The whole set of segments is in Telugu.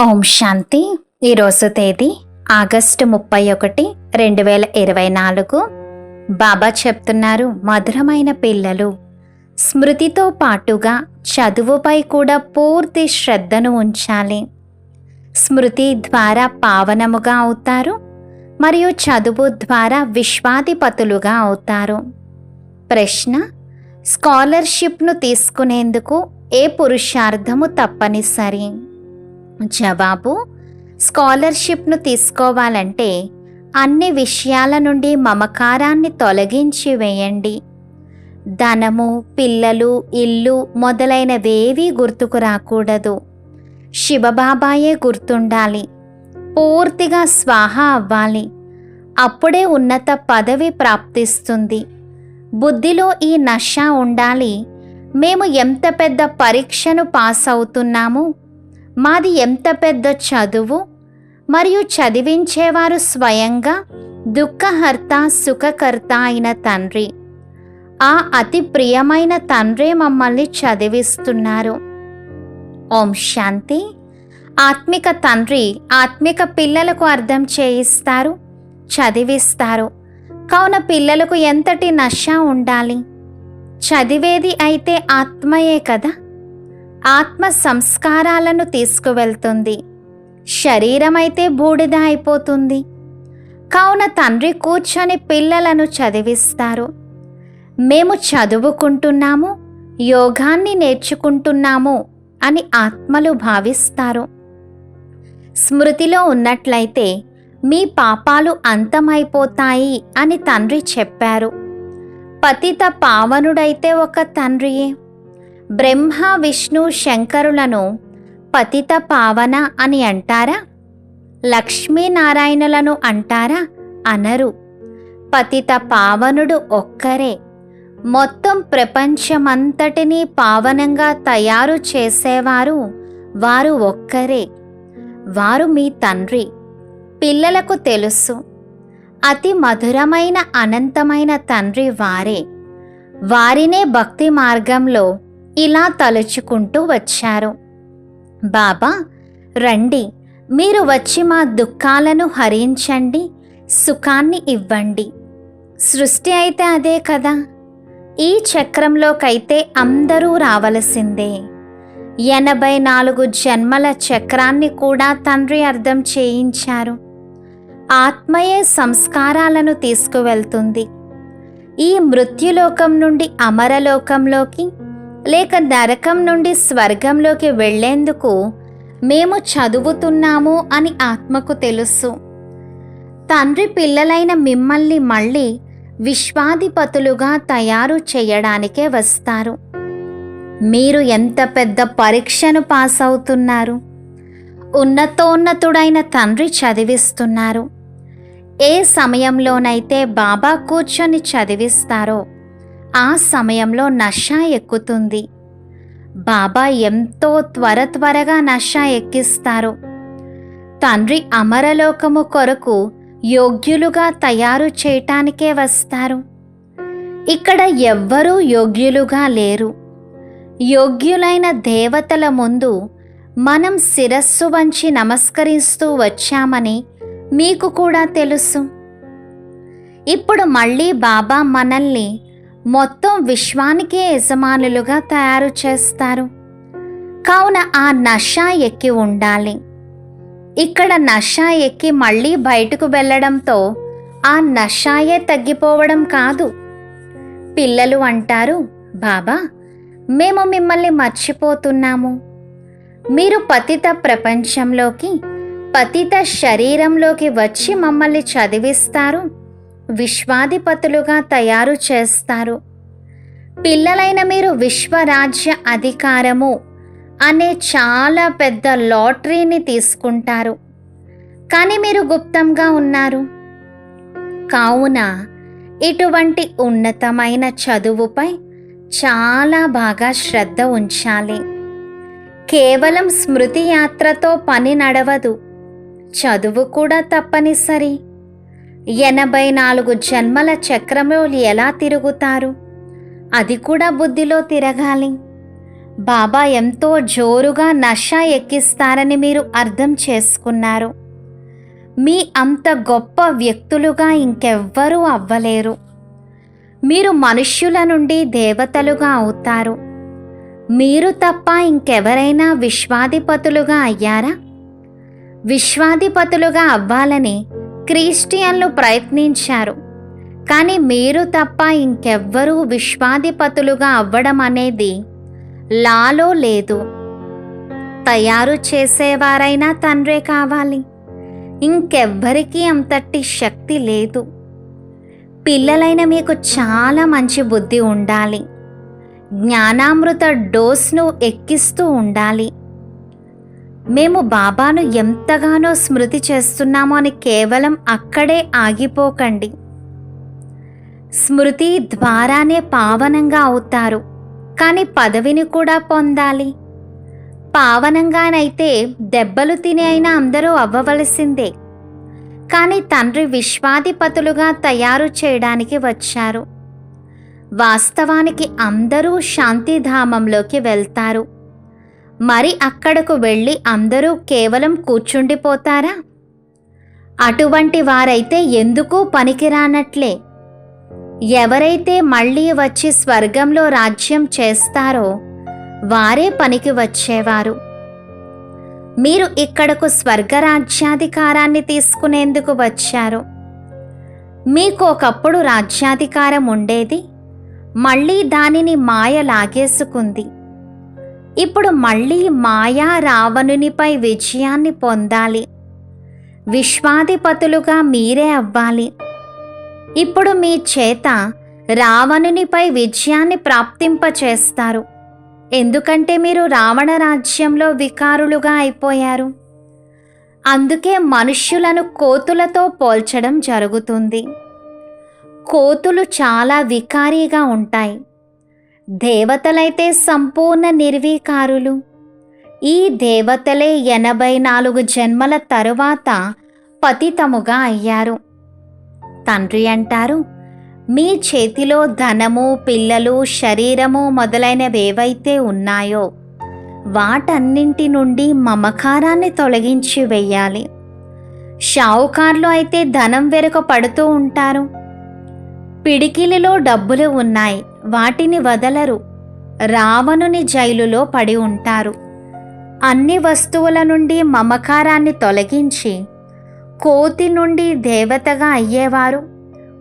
ఓం శాంతి. ఈరోజు తేదీ ఆగస్టు ముప్పై ఒకటి రెండు వేల ఇరవై నాలుగు. బాబా చెప్తున్నారు మధురమైన పిల్లలు. స్మృతితో పాటుగా చదువుపై కూడా పూర్తి శ్రద్ధను ఉంచాలి. స్మృతి ద్వారా పావనముగా అవుతారు మరియు చదువు ద్వారా విశ్వాధిపతులుగా అవుతారు. ప్రశ్న స్కాలర్షిప్ను తీసుకునేందుకు ఏ పురుషార్థము తప్పనిసరి? జవాబు స్కాలర్షిప్ను తీసుకోవాలంటే అన్ని విషయాల నుండి మమకారాన్ని తొలగించి వేయండి. ధనము పిల్లలు ఇల్లు మొదలైనవేవీ గుర్తుకు రాకూడదు. శివబాబాయే గుర్తుండాలి. పూర్తిగా స్వాహ అవ్వాలి. అప్పుడే ఉన్నత పదవి ప్రాప్తిస్తుంది. బుద్ధిలో ఈ నష ఉండాలి. మేము ఎంత పెద్ద పరీక్షను పాస్ అవుతున్నాము మాది ఎంత పెద్ద చదువు? మరియు చదివించేవారు స్వయంగా దుఃఖహర్త సుఖకర్త అయిన తండ్రి. ఆ అతి ప్రియమైన తండ్రే మమ్మల్ని చదివిస్తున్నారు. ఓం శాంతి. ఆత్మిక తండ్రి ఆత్మిక పిల్లలకు అర్థం చేయిస్తారు చదివిస్తారు. కావున పిల్లలకు ఎంతటి నష ఉండాలి? చదివేది అయితే ఆత్మయే కదా? ఆత్మ సంస్కారాలను తీసుకువెళ్తుంది. శరీరం అయితే బూడిద అయిపోతుంది. కావున తండ్రి కూర్చొని పిల్లలను చదివిస్తారు. మేము చదువుకుంటున్నాము యోగాన్ని నేర్చుకుంటున్నాము అని ఆత్మలు భావిస్తారు. స్మృతిలో ఉన్నట్లయితే మీ పాపాలు అంతమైపోతాయి అని తండ్రి చెప్పారు. పతిత పావనుడైతే ఒక తండ్రియే. బ్రహ్మ విష్ణు శంకరులను పతిత పావన అని అంటారా? లక్ష్మీనారాయణులను అంటారా? అనరు. పతిత పావనుడు ఒక్కరే. మొత్తం ప్రపంచమంతటినీ పావనంగా తయారు చేసేవారు వారు ఒక్కరే. వారు మీ తండ్రి. పిల్లలకు తెలుసు. అతి మధురమైన అనంతమైన తండ్రి వారే. వారినే భక్తి మార్గంలో ఇలా తలుచుకుంటూ వచ్చారు. బాబా రండి. మీరు వచ్చి మా దుఃఖాలను హరించండి. సుఖాన్ని ఇవ్వండి. సృష్టి అయితే అదే కదా. ఈ చక్రంలోకైతే అందరూ రావలసిందే. ఎనభై నాలుగు జన్మల చక్రాన్ని కూడా తండ్రి అర్థం చేయించారు. ఆత్మయే సంస్కారాలను తీసుకువెళ్తుంది. ఈ మృత్యులోకం నుండి అమరలోకంలోకి లేక నరకం నుండి స్వర్గంలోకి వెళ్ళేందుకు మేము చదువుతున్నాము అని ఆత్మకు తెలుసు. తండ్రి పిల్లలైన మిమ్మల్ని మళ్ళీ విశ్వాధిపతులుగా తయారు చేయడానికే వస్తారు. మీరు ఎంత పెద్ద పరీక్షను పాస్ అవుతున్నారు ఉన్నతోన్నతుడైన తండ్రి చదివిస్తున్నారు. ఏ సమయంలోనైతే బాబా కూర్చొని చదివిస్తారో ఆ సమయంలో నష ఎక్కుతుంది. బాబా ఎంతో త్వర త్వరగా నష ఎక్కిస్తారు. తండ్రి అమరలోకము కొరకు యోగ్యులుగా తయారు చేయటానికే వస్తారు. ఇక్కడ ఎవ్వరూ యోగ్యులుగా లేరు. యోగ్యులైన దేవతల ముందు మనం శిరస్సు వంచి నమస్కరిస్తూ వచ్చామని మీకు కూడా తెలుసు. ఇప్పుడు మళ్ళీ బాబా మనల్ని మొత్తం విశ్వానికే యజమానులుగా తయారు చేస్తారు. కావున ఆ నష ఎక్కి ఉండాలి. ఇక్కడ నష ఎక్కి మళ్ళీ బయటకు వెళ్ళడంతో ఆ నషాయే తగ్గిపోవడం కాదు. పిల్లలు అంటారు బాబా మేము మిమ్మల్ని మర్చిపోతున్నాము. మీరు పతిత ప్రపంచంలోకి పతిత శరీరంలోకి వచ్చి మమ్మల్ని చదివిస్తారు. విశ్వాధిపతులుగా తయారు చేస్తారు. పిల్లలైన మీరు విశ్వరాజ్య అధికారము అనే చాలా పెద్ద లాటరీని తీసుకుంటారు. కానీ మీరు గుప్తంగా ఉన్నారు. కావున ఇటువంటి ఉన్నతమైన చదువుపై చాలా బాగా శ్రద్ధ ఉంచాలి. కేవలం స్మృతి యాత్రతో పని నడవదు. చదువు కూడా తప్పనిసరి. ఎనభై నాలుగు జన్మల చక్రములు ఎలా తిరుగుతారు? అది కూడా బుద్ధిలో తిరగాలి. బాబా ఎంతో జోరుగా నష ఎక్కిస్తారని మీరు అర్థం చేసుకున్నారు. మీ అంత గొప్ప వ్యక్తులుగా ఇంకెవ్వరూ అవ్వలేరు. మీరు మనుష్యుల నుండి దేవతలుగా అవుతారు. మీరు తప్ప ఇంకెవరైనా విశ్వాధిపతులుగా అయ్యారా? విశ్వాధిపతులుగా అవ్వాలని క్రిస్టియన్లు ప్రయత్నించారు. కానీ మీరు తప్ప ఇంకెవ్వరూ విశ్వాధిపతులుగా అవ్వడం అనేది లాలో లేదు. తయారు చేసేవారైనా తండ్రే కావాలి. ఇంకెవ్వరికీ అంతటి శక్తి లేదు. పిల్లలైన మీకు చాలా మంచి బుద్ధి ఉండాలి. జ్ఞానామృత డోస్ను ఎక్కిస్తూ ఉండాలి. మేము బాబాను ఎంతగానో స్మృతి చేస్తున్నామో అని కేవలం అక్కడే ఆగిపోకండి. స్మృతి ద్వారానే పావనంగా అవుతారు. కానీ పదవిని కూడా పొందాలి. పావనంగానైతే దెబ్బలు తిని అయినా అందరూ అవ్వవలసిందే. కానీ తండ్రి విశ్వాధిపతులుగా తయారు చేయడానికి వచ్చారు. వాస్తవానికి అందరూ శాంతిధామంలోకి వెళ్తారు. మరి అక్కడకు వెళ్ళి అందరూ కేవలం కూర్చుండిపోతారా? అటువంటి వారైతే ఎందుకు పనికిరానట్లే. ఎవరైతే మళ్ళీ వచ్చి స్వర్గంలో రాజ్యం చేస్తారో వారే పనికి వచ్చేవారు. మీరు ఇక్కడకు స్వర్గరాజ్యాధికారాన్ని తీసుకునేందుకు వచ్చారు. మీకు ఒకప్పుడు రాజ్యాధికారం ఉండేది. మళ్ళీ దానిని మాయ లాగేసుకుంది. ఇప్పుడు మళ్ళీ మాయా రావణునిపై విజయాన్ని పొందాలి. విశ్వాధిపతులుగా మీరే అవ్వాలి. ఇప్పుడు మీ చేత రావణునిపై విజయాన్ని ప్రాప్తింపచేస్తారు. ఎందుకంటే మీరు రావణ రాజ్యంలో వికారులుగా అయిపోయారు. అందుకే మనుష్యులను కోతులతో పోల్చడం జరుగుతుంది. కోతులు చాలా వికారీగా ఉంటాయి. దేవతలైతే సంపూర్ణ నిర్వీకారులు. ఈ దేవతలే ఎనభై నాలుగు జన్మల తరువాత పతితముగా అయ్యారు. తండ్రి అంటారు మీ చేతిలో ధనము పిల్లలు శరీరము మొదలైనవేవైతే ఉన్నాయో వాటన్నింటి నుండి మమకారాన్ని తొలగించి వెయ్యాలి. షావుకార్లు అయితే ధనం వెనుక పడుతూ ఉంటారు. పిడికిలిలో డబ్బులు ఉన్నాయి. వాటిని వదలరు. రావణుని జైలులో పడి ఉంటారు. అన్ని వస్తువుల నుండి మమకారాన్ని తొలగించి కోతి నుండి దేవతగా అయ్యేవారు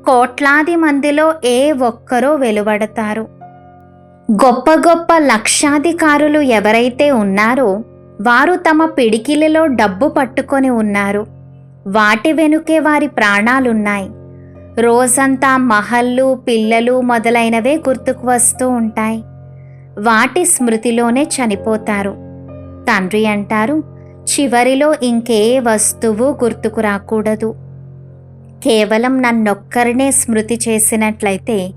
కోట్లాది మందిలో ఏ ఒక్కరో వెలువడతారు. గొప్ప గొప్ప లక్షాధికారులు ఎవరైతే ఉన్నారో వారు తమ పిడికిలిలో డబ్బు పట్టుకొని ఉన్నారు. వాటి వెనుకే వారి ప్రాణాలున్నాయి. రోజంతా మహల్లు పిల్లలు మొదలైనవే గుర్తుకు వస్తూ ఉంటాయి. వాటి స్మృతిలోనే చనిపోతారు. తండ్రి అంటారు చివరిలో ఇంకే వస్తువు గుర్తుకు రాకూడదు. కేవలం నన్నొక్కరినే స్మృతి చేసినట్లయితే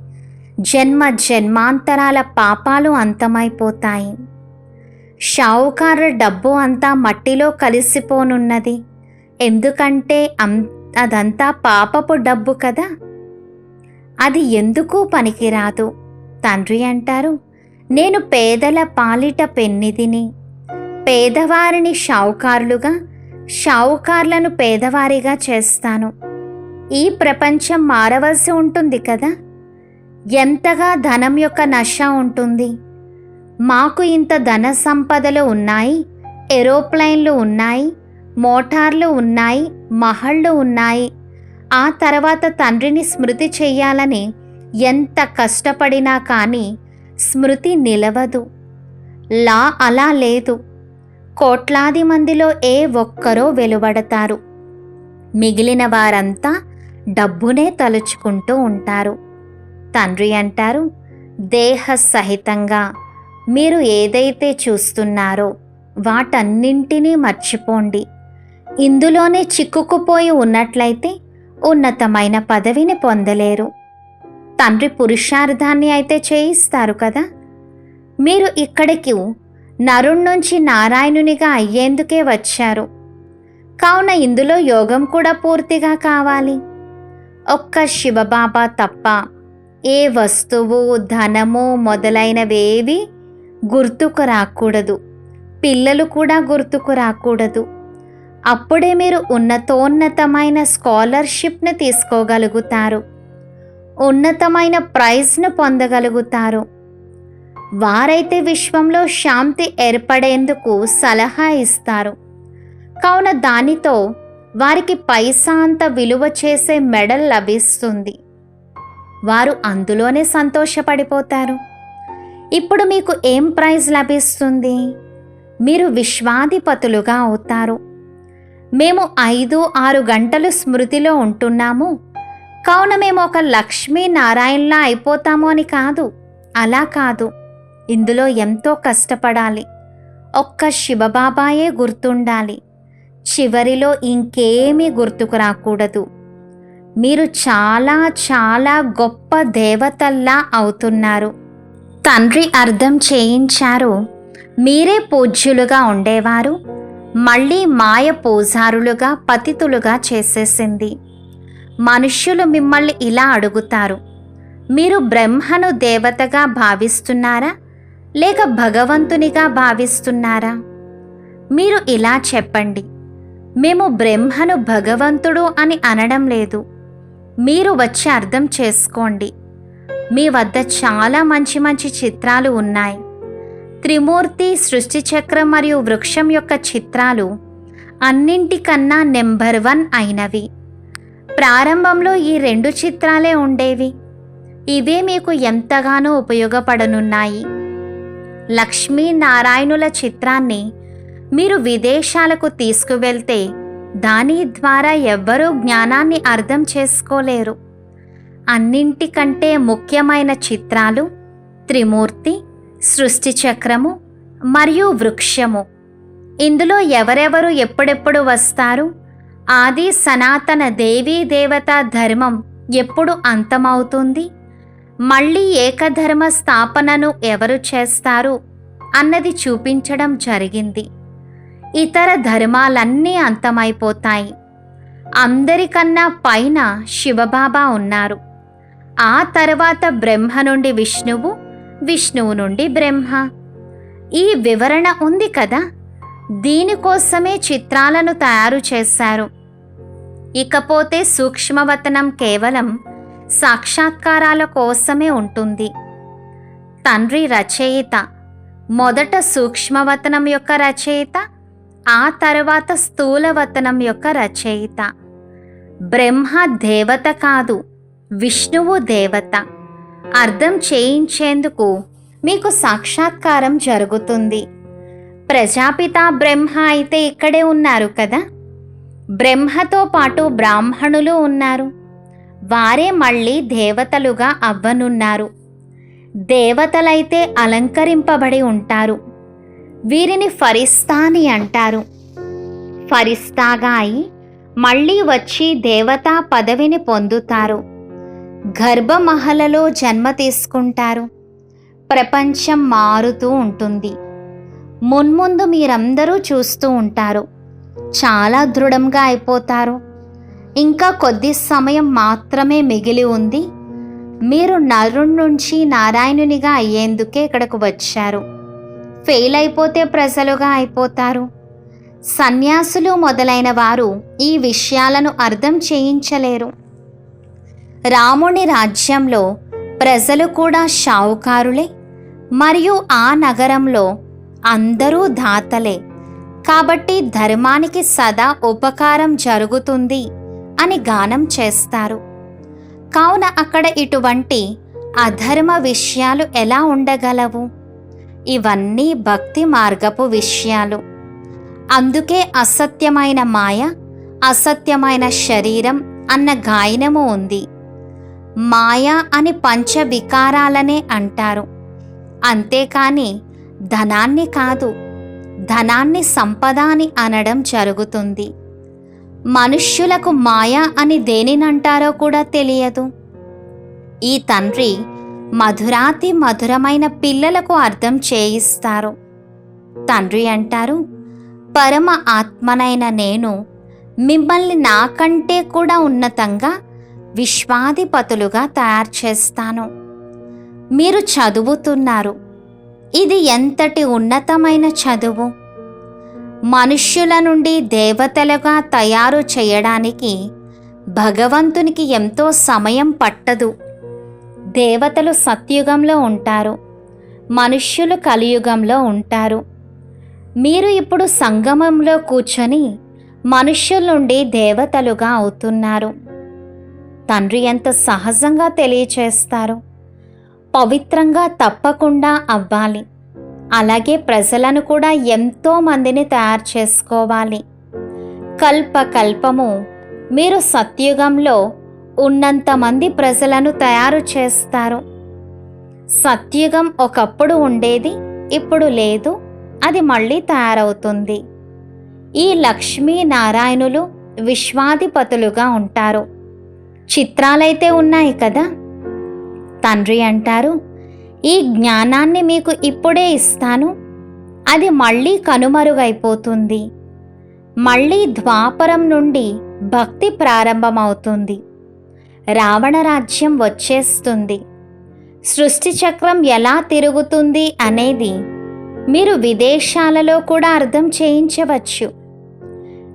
జన్మ జన్మాంతరాల పాపాలు అంతమైపోతాయి. షావుకారు డబ్బు అంతా మట్టిలో కలిసిపోనున్నది. ఎందుకంటే అం అదంతా పాపపు డబ్బు కదా. అది ఎందుకు పనికిరాదు? తండ్రి అంటారు నేను పేదల పాలిట పెన్నిదిని. పేదవారిని షావుకారులుగా షావుకారులను పేదవారిగా చేస్తాను. ఈ ప్రపంచం మారవలసి ఉంటుంది కదా. ఎంతగా ధనం యొక్క నష ఉంటుంది. మాకు ఇంత ధన సంపదలు ఉన్నాయి ఏరోప్లైన్లు ఉన్నాయి మోటార్లు ఉన్నాయి మహళ్ళు ఉన్నాయి. ఆ తర్వాత తండ్రిని స్మృతి చెయ్యాలని ఎంత కష్టపడినా కానీ స్మృతి నిలవదు. లా అలా లేదు. కోట్లాది మందిలో ఏ ఒక్కరో వెలువడతారు. మిగిలిన వారంతా డబ్బునే తలుచుకుంటూ ఉంటారు. తండ్రి అంటారు దేహ సహితంగా మీరు ఏదైతే చూస్తున్నారో వాటన్నింటినీ మర్చిపోండి. ఇందులోనే చిక్కుకుపోయి ఉన్నట్లయితే ఉన్నతమైన పదవిని పొందలేరు. తండ్రి పురుషార్థాన్ని అయితే చేయిస్తారు కదా. మీరు ఇక్కడికి నరుణ్ నుంచి నారాయణునిగా అయ్యేందుకే వచ్చారు. కావున ఇందులో యోగం కూడా పూర్తిగా కావాలి. ఒక్క శివబాబా తప్ప ఏ వస్తువు ధనము మొదలైనవేవి గుర్తుకు రాకూడదు. పిల్లలు కూడా గుర్తుకు రాకూడదు. అప్పుడే మీరు ఉన్నతోన్నతమైన స్కాలర్షిప్ను తీసుకోగలుగుతారు. ఉన్నతమైన ప్రైజ్ను పొందగలుగుతారు. వారైతే విశ్వంలో శాంతి ఏర్పడేందుకు సలహా ఇస్తారు. కావున దానితో వారికి పైసా అంత విలువ చేసే మెడల్ లభిస్తుంది. వారు అందులోనే సంతోషపడిపోతారు. ఇప్పుడు మీకు ఏం ప్రైజ్ లభిస్తుంది? మీరు విశ్వాధిపతులుగా అవుతారు. మేము ఐదు ఆరు గంటలు స్మృతిలో ఉంటున్నాము. కావున మేము ఒక లక్ష్మీనారాయణలా అయిపోతాము అని కాదు. అలా కాదు. ఇందులో ఎంతో కష్టపడాలి. ఒక్క శివబాబాయే గుర్తుండాలి. చివరిలో ఇంకేమీ గుర్తుకు రాకూడదు. మీరు చాలా చాలా గొప్ప దేవతల్లా అవుతున్నారు. తండ్రి అర్థం చేయించారు. మీరే పూజ్యులుగా ఉండేవారు. మళ్ళీ మాయ పూజారులుగా పతితులుగా చేసేసింది. మనుష్యులు మిమ్మల్ని ఇలా అడుగుతారు. మీరు బ్రహ్మను దేవతగా భావిస్తున్నారా? లేక భగవంతునిగా భావిస్తున్నారా? మీరు ఇలా చెప్పండి. మేము బ్రహ్మను భగవంతుడు అని అనడం లేదు. మీరు వచ్చి అర్థం చేసుకోండి. మీ వద్ద చాలా మంచి మంచి చిత్రాలు ఉన్నాయి. త్రిమూర్తి సృష్టి చక్రం మరియు వృక్షం యొక్క చిత్రాలు అన్నింటికన్నా నెంబర్ వన్ అయినవి. ప్రారంభంలో ఈ రెండు చిత్రాలే ఉండేవి. ఇవే మీకు ఎంతగానో ఉపయోగపడనున్నాయి. లక్ష్మీనారాయణుల చిత్రాన్ని మీరు విదేశాలకు తీసుకువెళ్తే దాని ద్వారా ఎవ్వరూ జ్ఞానాన్ని అర్థం చేసుకోలేరు. అన్నింటికంటే ముఖ్యమైన చిత్రాలు త్రిమూర్తి సృష్టి చక్రము మరియు వృక్షము. ఇందులో ఎవరెవరు ఎప్పుడెప్పుడు వస్తారు? ఆది సనాతన దేవీ దేవతా ధర్మం ఎప్పుడు అంతమవుతుంది? మళ్ళీ ఏకధర్మ స్థాపనను ఎవరు చేస్తారు? అన్నది చూపించడం జరిగింది. ఇతర ధర్మాలన్నీ అంతమైపోతాయి. అందరికన్నా పైన శివబాబా ఉన్నారు. ఆ తర్వాత బ్రహ్మ నుండి విష్ణువు విష్ణువు నుండి బ్రహ్మ. ఈ వివరణ ఉంది కదా? దీనికోసమే చిత్రాలను తయారు చేశారు. ఇకపోతే సూక్ష్మవతనం కేవలం సాక్షాత్కారాల కోసమే ఉంటుంది. తండ్రి రచయిత. మొదట సూక్ష్మవతనం యొక్క రచయిత ఆ తర్వాత స్థూలవతనం యొక్క రచయిత. బ్రహ్మ దేవత కాదు విష్ణువు దేవత. అర్థం చేయించేందుకు మీకు సాక్షాత్కారం జరుగుతుంది. ప్రజాపిత బ్రహ్మ అయితే ఇక్కడే ఉన్నారు కదా? బ్రహ్మతో పాటు బ్రాహ్మణులు ఉన్నారు. వారే మళ్ళీ దేవతలుగా అవ్వనున్నారు. దేవతలైతే అలంకరింపబడి ఉంటారు. వీరిని ఫరిస్తా అని అంటారు. ఫరిస్తాగా అయి మళ్ళీ వచ్చి దేవతా పదవిని పొందుతారు. గర్భమహలలో జన్మ తీసుకుంటారు. ప్రపంచం మారుతూ ఉంటుంది. మున్ముందు మీరందరూ చూస్తూ ఉంటారు. చాలా దృఢంగా అయిపోతారు. ఇంకా కొద్ది సమయం మాత్రమే మిగిలి ఉంది. మీరు నరుణ్ నుంచి నారాయణునిగా అయ్యేందుకే ఇక్కడకు వచ్చారు. ఫెయిల్ అయిపోతే ప్రజలుగా అయిపోతారు. సన్యాసులు మొదలైన వారు ఈ విషయాలను అర్థం చేయించలేరు. రాముని రాజ్యంలో ప్రజలు కూడా షావుకారులే మరియు ఆ నగరంలో అందరూ దాతలే. కాబట్టి ధర్మానికి సదా ఉపకారం జరుగుతుంది అని గానం చేస్తారు. కావున అక్కడ ఇటువంటి అధర్మ విషయాలు ఎలా ఉండగలవు? ఇవన్నీ భక్తి మార్గపు విషయాలు. అందుకే అసత్యమైన మాయ అసత్యమైన శరీరం అన్న గాయనము ఉంది. మాయ అని పంచవికారాలనే అంటారు. అంతేకాని ధనాన్ని కాదు ధనాన్ని సంపద అని అనడం జరుగుతుంది. మనుష్యులకు మాయ అని దేనినంటారో కూడా తెలియదు. ఈ తండ్రి మధురాతి మధురమైన పిల్లలకు అర్థం చేయిస్తారు. తండ్రి అంటారు పరమ ఆత్మనైన నేను మిమ్మల్ని నాకంటే కూడా ఉన్నతంగా విశ్వాధిపతులుగా తయారు చేస్తాను. మీరు చదువుతున్నారు. ఇది ఎంతటి ఉన్నతమైన చదువు? మనుష్యుల నుండి దేవతలుగా తయారు చేయడానికి భగవంతునికి ఎంతో సమయం పట్టదు. దేవతలు సత్యుగంలో ఉంటారు. మనుష్యులు కలియుగంలో ఉంటారు. మీరు ఇప్పుడు సంగమంలో కూర్చొని మనుష్యుల నుండి దేవతలుగా అవుతున్నారు. తండ్రి ఎంత సహజంగా తెలియచేస్తారు? పవిత్రంగా తప్పకుండా అవ్వాలి. అలాగే ప్రజలను కూడా ఎంతో మందిని తయారు చేసుకోవాలి. కల్ప కల్పము మీరు సత్యుగంలో ఉన్నంతమంది ప్రజలను తయారు చేస్తారు. సత్యుగం ఒకప్పుడు ఉండేది ఇప్పుడు లేదు అది మళ్ళీ తయారవుతుంది. ఈ లక్ష్మీ నారాయణులు విశ్వాధిపతులుగా ఉంటారు. చిత్రాలైతే ఉన్నాయి కదా? తండ్రి అంటారు ఈ జ్ఞానాన్ని మీకు ఇప్పుడే ఇస్తాను. అది మళ్ళీ కనుమరుగైపోతుంది. మళ్ళీ ద్వాపరం నుండి భక్తి ప్రారంభమవుతుంది. రావణ రాజ్యం వచ్చేస్తుంది. సృష్టి చక్రం ఎలా తిరుగుతుంది అనేది మీరు విదేశాలలో కూడా అర్థం చేయించవచ్చు.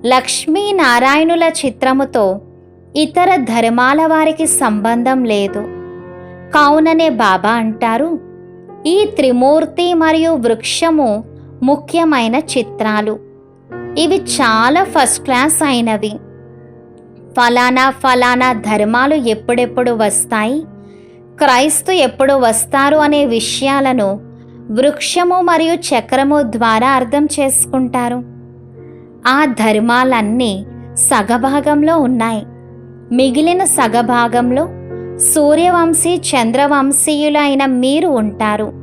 లక్ష్మీనారాయణుల చిత్రముతో ఇతర ధర్మాల వారికి సంబంధం లేదు. కావుననే బాబా అంటారు ఈ త్రిమూర్తి మరియు వృక్షము ముఖ్యమైన చిత్రాలు. ఇవి చాలా ఫస్ట్ క్లాస్ అయినవి. ఫలానా ఫలానా ధర్మాలు ఎప్పుడెప్పుడు వస్తాయి క్రైస్తు ఎప్పుడు వస్తారు అనే విషయాలను వృక్షము మరియు చక్రము ద్వారా అర్థం చేసుకుంటారు. ఆ ధర్మాలన్నీ సగభాగంలో ఉన్నాయి. మిగిలిన సగభాగంలో సూర్యవంశీ చంద్రవంశీయులైన మీరు ఉంటారు.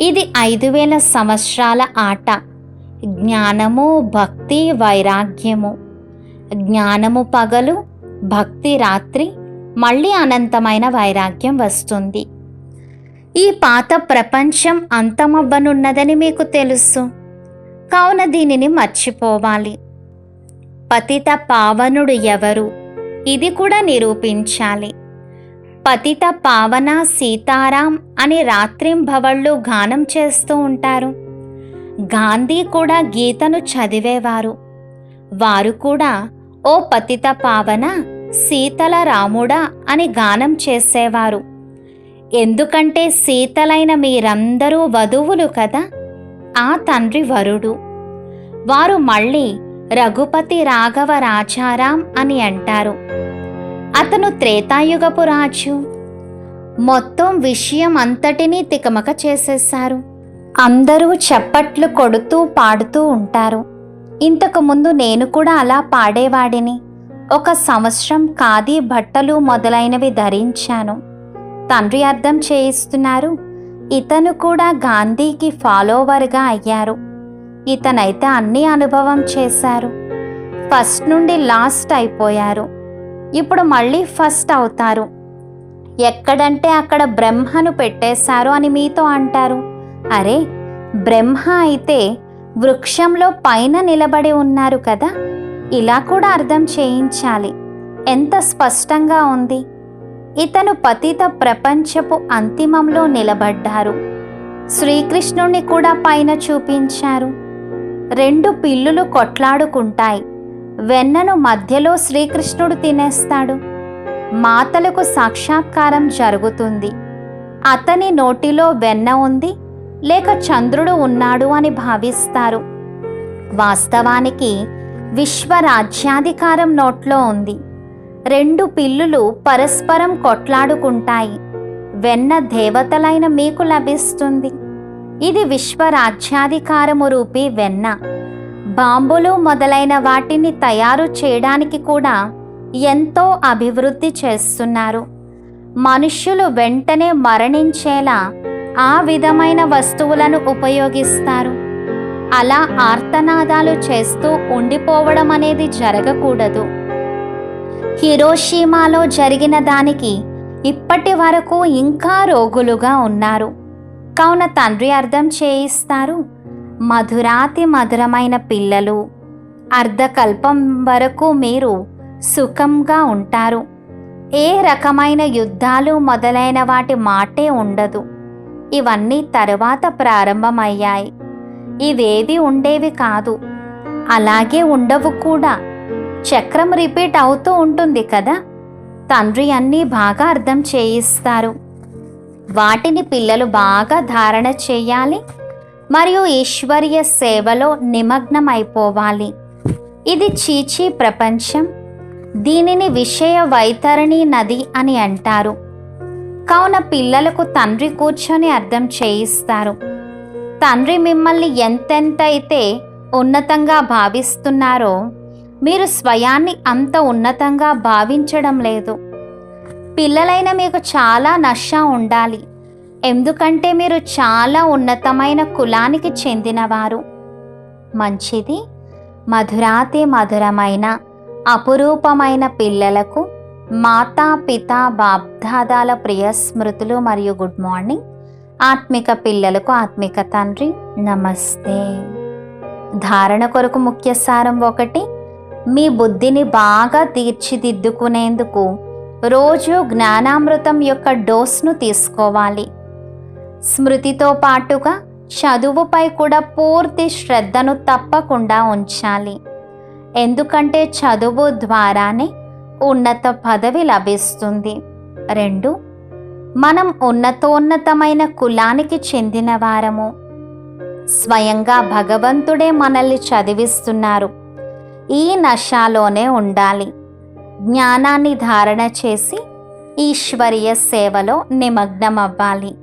ఇది ఐదు వేల సంవత్సరాల ఆట. జ్ఞానము భక్తి వైరాగ్యము. జ్ఞానము పగలు భక్తి రాత్రి మళ్ళీ అనంతమైన వైరాగ్యం వస్తుంది. ఈ పాత ప్రపంచం అంతమవ్వనున్నదని మీకు తెలుసు. కావున దీనిని మర్చిపోవాలి. పతిత పావనుడు ఎవరు? ఇది కూడా నిరూపించాలి. పతిత పావన సీతారాం అని రాత్రింభవళ్ళు గానం చేస్తూ ఉంటారు. గాంధీ కూడా గీతను చదివేవారు. వారు కూడా ఓ పతిత పావన సీతల రాముడా అని గానం చేసేవారు. ఎందుకంటే సీతలైన మీరందరూ వధువులు కదా ఆ తండ్రి వరుడు. వారు మళ్ళీ రఘుపతి రాఘవ రాజారాం అని అంటారు. అతను త్రేతాయుగపు రాజు. మొత్తం విషయం అంతటినీ తికమక చేసేశారు. అందరూ చప్పట్లు కొడుతూ పాడుతూ ఉంటారు. ఇంతకు ముందు నేను కూడా అలా పాడేవాడిని. ఒక సంవత్సరం ఖాదీ బట్టలు మొదలైనవి ధరించాను. తండ్రి అర్థం చేయిస్తున్నారు. ఇతను కూడా గాంధీకి ఫాలోవర్గా అయ్యారు. ఇతనైతే అన్నీ అనుభవం చేశారు. ఫస్ట్ నుండి లాస్ట్ అయిపోయారు. ఇప్పుడు మళ్ళీ ఫస్ట్ అవుతారు. ఎక్కడంటే అక్కడ బ్రహ్మను పెట్టేశారు అని మీతో అంటారు. అరే బ్రహ్మ అయితే వృక్షంలో పైన నిలబడి ఉన్నారు కదా? ఇలా కూడా అర్థం చేయించాలి. ఎంత స్పష్టంగా ఉంది. ఇతను పతిత ప్రపంచపు అంతిమంలో నిలబడ్డారు. శ్రీకృష్ణుణ్ణి కూడా పైన చూపించారు. రెండు పిల్లులు కొట్లాడుకుంటాయి. వెన్నను మధ్యలో శ్రీకృష్ణుడు తినేస్తాడు. మాతలకు సాక్షాత్కారం జరుగుతుంది. అతని నోటిలో వెన్న ఉంది లేక చంద్రుడు ఉన్నాడు అని భావిస్తారు. వాస్తవానికి విశ్వరాజ్యాధికారం నోట్లో ఉంది. రెండు పిల్లులు పరస్పరం కొట్లాడుకుంటాయి. వెన్న దేవతలైన మీకు లభిస్తుంది. ఇది విశ్వరాజ్యాధికారము రూపీ వెన్న. బాంబులు మొదలైన వాటిని తయారు చేయడానికి కూడా ఎంతో అభివృద్ధి చేస్తున్నారు. మనుష్యులు వెంటనే మరణించేలా ఆ విధమైన వస్తువులను ఉపయోగిస్తారు. అలా ఆర్తనాదాలు చేస్తూ ఉండిపోవడం అనేది జరగకూడదు. హిరోషీమాలో జరిగిన దానికి ఇప్పటి వరకు ఇంకా రోగులుగా ఉన్నారు. కావున తండ్రి అర్థం చేయిస్తారు. మధురాతి మధురమైన పిల్లలు అర్ధకల్పం వరకు మీరు సుఖంగా ఉంటారు. ఏ రకమైన యుద్ధాలు మొదలైన వాటి మాటే ఉండదు. ఇవన్నీ తరువాత ప్రారంభమయ్యాయి. ఇవేవి ఉండేవి కాదు. అలాగే ఉండవు కూడా. చక్రం రిపీట్ అవుతూ ఉంటుంది కదా? తండ్రి అన్నీ బాగా అర్థం చేయిస్తారు. వాటిని పిల్లలు బాగా ధారణ చేయాలి మరియు ఈశ్వర్య సేవలో నిమగ్నమైపోవాలి. ఇది చీచీ ప్రపంచం. దీనిని విషయ వైతరణి నది అని అంటారు. కావున పిల్లలకు తండ్రి కూర్చొని అర్థం చేయిస్తారు. తండ్రి మిమ్మల్ని ఎంతెంతైతే ఉన్నతంగా భావిస్తున్నారో మీరు స్వయాన్ని అంత ఉన్నతంగా భావించడం లేదు. పిల్లలైన మీకు చాలా నష ఉండాలి. ఎందుకంటే మీరు చాలా ఉన్నతమైన కులానికి చెందినవారు. మంచిది మధురాతి మధురమైన అపురూపమైన పిల్లలకు మాతా పిత బాబ్దాదాల ప్రియ స్మృతులు మరియు గుడ్ మార్నింగ్. ఆత్మిక పిల్లలకు ఆత్మిక తండ్రి నమస్తే. ధారణ కొరకు ముఖ్య సారం ఒకటి మీ బుద్ధిని బాగా తీర్చిదిద్దుకునేందుకు రోజు జ్ఞానామృతం యొక్క డోస్ను తీసుకోవాలి. స్మృతితో పాటుగా చదువుపై కూడా పూర్తి శ్రద్ధను తప్పకుండా ఉంచాలి. ఎందుకంటే చదువు ద్వారానే ఉన్నత పదవి లభిస్తుంది. రెండు మనం ఉన్నతోన్నతమైన కులానికి చెందిన వారము. స్వయంగా భగవంతుడే మనల్ని చదివిస్తున్నారు. ఈ నశాలోనే ఉండాలి. జ్ఞానాన్ని ధారణ చేసి ఈశ్వరీయ సేవలో నిమగ్నం అవ్వాలి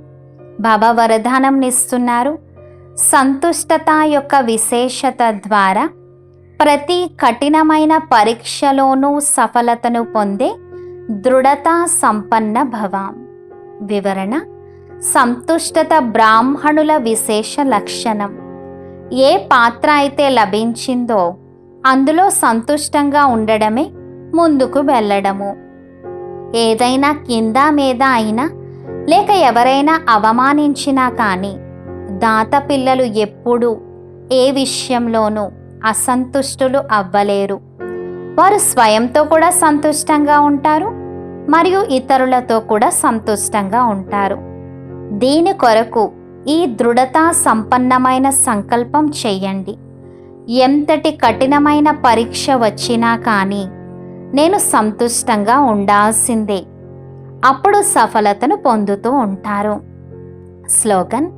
బాబా వరదానంనిస్తున్నారు సంతుష్టత యొక్క విశేషత ద్వారా ప్రతి కఠినమైన పరీక్షలోనూ సఫలతను పొందే దృఢత సంపన్న భవ. వివరణ సంతుష్టత బ్రాహ్మణుల విశేష లక్షణం. ఏ పాత్ర అయితే లభించిందో అందులో సంతుష్టంగా ఉండడమే ముందుకు వెళ్ళడము. ఏదైనా కింద మీద అయినా లేక ఎవరైనా అవమానించినా కానీ దాత పిల్లలు ఎప్పుడూ ఏ విషయంలోనూ అసంతుష్టులు అవ్వలేరు. వారు స్వయంతో కూడా సంతుష్టంగా ఉంటారు మరియు ఇతరులతో కూడా సంతుష్టంగా ఉంటారు. దీని కొరకు ఈ దృఢతా సంపన్నమైన సంకల్పం చెయ్యండి ఎంతటి కఠినమైన పరీక్ష వచ్చినా కానీ నేను సంతుష్టంగా ఉండాల్సిందే. అప్పుడు సఫలతను పొందుతూ ఉంటారు. స్లోగన్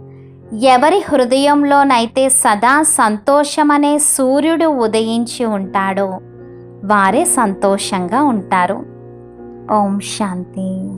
ఎవరి హృదయంలోనైతే సదా సంతోషమనే సూర్యుడు ఉదయించి ఉంటాడో వారే సంతోషంగా ఉంటారు. ఓం శాంతి.